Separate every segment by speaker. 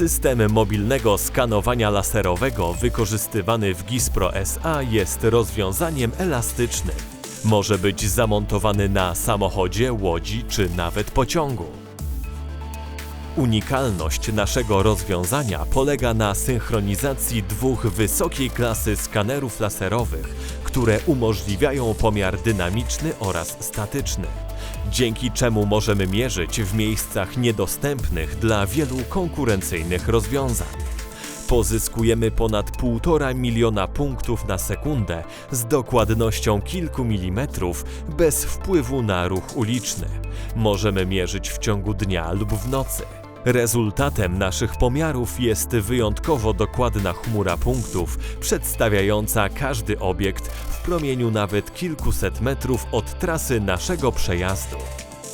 Speaker 1: System mobilnego skanowania laserowego wykorzystywany w Gispro SA jest rozwiązaniem elastycznym. Może być zamontowany na samochodzie, łodzi czy nawet pociągu. Unikalność naszego rozwiązania polega na synchronizacji dwóch wysokiej klasy skanerów laserowych, które umożliwiają pomiar dynamiczny oraz statyczny, dzięki czemu możemy mierzyć w miejscach niedostępnych dla wielu konkurencyjnych rozwiązań. Pozyskujemy ponad 1,5 miliona punktów na sekundę z dokładnością kilku milimetrów bez wpływu na ruch uliczny. Możemy mierzyć w ciągu dnia lub w nocy. Rezultatem naszych pomiarów jest wyjątkowo dokładna chmura punktów, przedstawiająca każdy obiekt w promieniu nawet kilkuset metrów od trasy naszego przejazdu.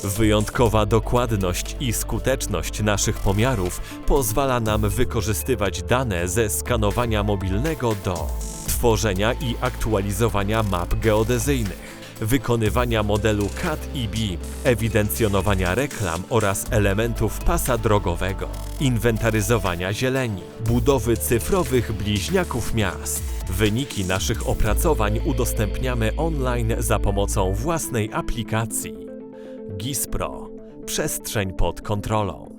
Speaker 1: Wyjątkowa dokładność i skuteczność naszych pomiarów pozwala nam wykorzystywać dane ze skanowania mobilnego do tworzenia i aktualizowania map geodezyjnych, wykonywania modelu CAD i BIM, ewidencjonowania reklam oraz elementów pasa drogowego, inwentaryzowania zieleni, budowy cyfrowych bliźniaków miast. Wyniki naszych opracowań udostępniamy online za pomocą własnej aplikacji. Gispro. Przestrzeń pod kontrolą.